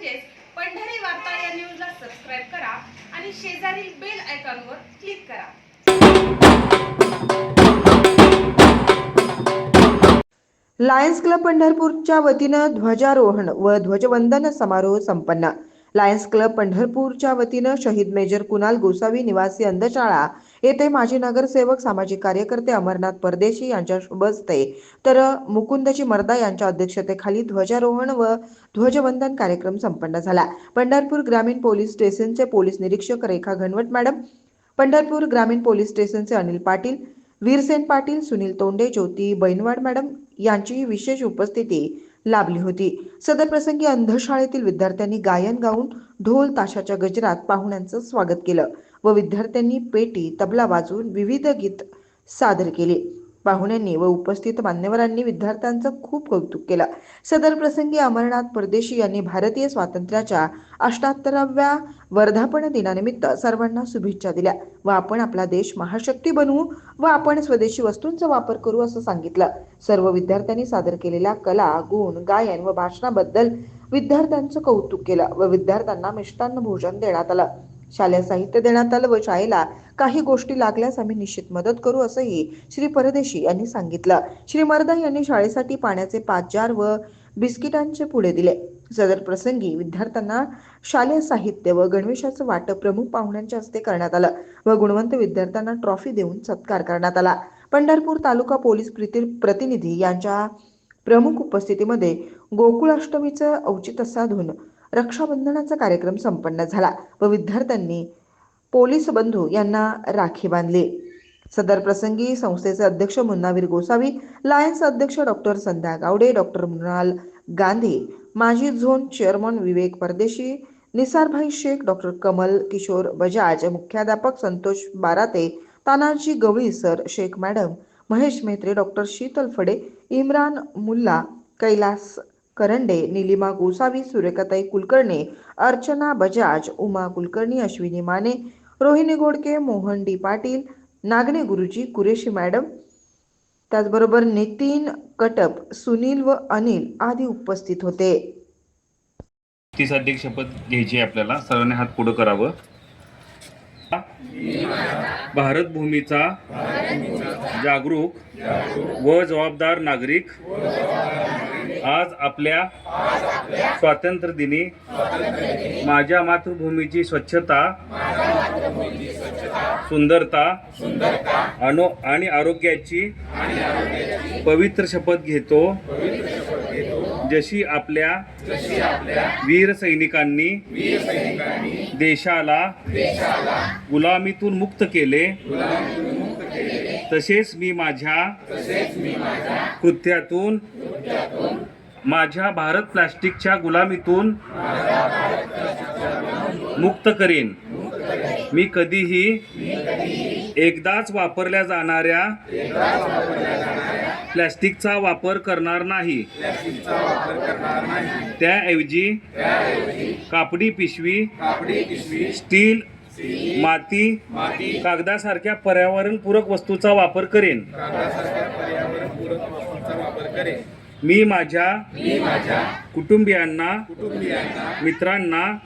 म्हणजेच पंढरी वार्ता या न्यूजला सबस्क्राईब करा आणि शेजारील बेल आयकॉनवर क्लिक करा. लायन्स क्लब पंढरपूरच्या वतीनं ध्वजारोहण व ध्वजवंदन समारोह संपन्न. लायन्स क्लब पंढरपूरच्या वतीनं शहीद मेजर कुणाल गोसावी निवासी अंधशाळा येथे माजी नगरसेवक सामाजिक कार्यकर्ते अमरनाथ परदेशी यांच्या बसते तर मुकुंदजी मर्दा यांच्या अध्यक्षतेखाली ध्वजारोहण व ध्वजवंदन कार्यक्रम संपन्न झाला. पंढरपूर ग्रामीण पोलीस स्टेशनचे पोलीस निरीक्षक रेखा घनवट मॅडम. पंढरपूर ग्रामीण पोलीस स्टेशनचे अनिल पाटील वीरसेन पाटील सुनील तोंडे ज्योती बैनवाड मॅडम यांची विशेष उपस्थिती लाभली होती. सदर प्रसंगी अंधशाळेतील विद्यार्थ्यांनी गायन गाऊन ढोल ताशाच्या गजरात पाहुण्यांचं स्वागत केलं. व विद्यार्थ्यांनी पेटी तबला वाजवून विविध गीत सादर केले. पाहुण्यांनी व उपस्थित मान्यवरांनी विद्यार्थ्यांचं खूप कौतुक केलं. सदर प्रसंगी अमरनाथ परदेशी यांनी भारतीय स्वातंत्र्याच्या अष्टाहत्तराव्या वर्धापन दिनानिमित्त सर्वांना शुभेच्छा दिल्या. व आपण आपला देश महाशक्ती बनवू व आपण स्वदेशी वस्तूंचा वापर करू असं सांगितलं. सर्व विद्यार्थ्यांनी सादर केलेल्या कला गुण गायन व भाषणाबद्दल विद्यार्थ्यांचं कौतुक केलं व विद्यार्थ्यांना मिष्टान्न भोजन देण्यात आलं. शालेय साहित्य देण्यात आलं व शाळेला काही गोष्टी लागल्यास आम्ही निश्चित मदत करू असंही श्री परदेशी यांनी सांगितलं. श्री मर्दा यांनी शाळेसाठी पाण्याचे पाच जार व बिस्किटांचे पुढे दिले. सदर प्रसंगी विद्यार्थ्यांना शालेय साहित्य व गणवेशाचं वाटप प्रमुख पाहुण्यांच्या हस्ते करण्यात आलं व गुणवंत विद्यार्थ्यांना ट्रॉफी देऊन सत्कार करण्यात आला. पंढरपूर तालुका पोलीस प्रतिनिधी यांच्या प्रमुख उपस्थितीमध्ये गोकुळाष्टमीचं औचित्य साधून रक्षाबंधनाचा कार्यक्रम संपन्न झाला व विद्यार्थ्यांनी पोलीस बंधू यांना राखी बांधली. सदर प्रसंगी संस्थेचे अध्यक्ष मुन्नावीर गोसावी लायन्स अध्यक्ष डॉक्टर संध्या गावडे डॉक्टर मृणाल गांधी माजी zone chairman Vivek Pardeshi Nisarbhai Shaikh doctor Kamal Kishor Bajaj मुख्याध्यापक Santosh Barate Tanaji Gawali sir Shaikh madam Mahesh Mehatre doctor Sheetal Phade Imran Mulla Kailas Karande Nilima Gosavi Suryakatai Kulkarni Archana Bajaj Uma Kulkarni Ashwini Mane Rohini Ghodke Mohan D Patil Nagane Guruji Qureshi madam त्याचबरोबर नितीन कटप सुनील व अनिल आदी उपस्थित होते. तीस अध्यक्ष शपथ घ्यायची आपल्याला. सर्वांनी हात पुढं करावं. भारत भूमीचा जागरूक व जबाबदार नागरिक. आज आपल्या स्वातंत्र्य दिनी माझ्या मातृभूमीची स्वच्छता. सुंदरता. अनु आणि आरोग्याची पवित्र शपथ घेतो. जशी आपल्या वीर सैनिकांनी देशाला गुलामीतून मुक्त केले. तसेच मी माझ्या कृत्यातून माझ्या भारत प्लास्टिकच्या गुलामीतून मुक्त करीन. मी कधीही एकदाच वापरल्या जाणाऱ्या प्लॅस्टिकचा वापर करणार नाही. त्याऐवजी कापडी पिशवी स्टील माती. कागदासारख्या पर्यावरणपूरक वस्तूचा वापर करेन. मी माझ्या कुटुंबियांना मित्रांना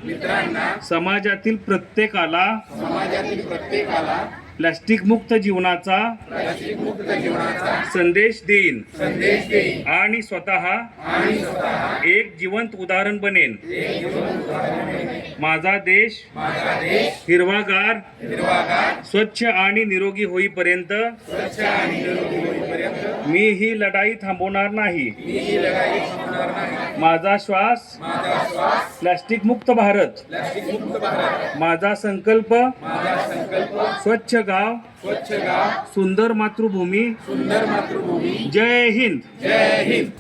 समाजातील प्रत्येकाला प्लास्टिक मुक्त जीवनाचा संदेश देईन. आणि स्वतः एक जिवंत उदाहरण बनेन. माझा देश हिरवागार स्वच्छ आणि निरोगी होईपर्यंत मी ही लढाई थांबवणार नाही. माझा श्वास प्लास्टिक मुक्त भारत. माझा संकल्प स्वच्छ गाव सुंदर मातृभूमी. जय हिंद.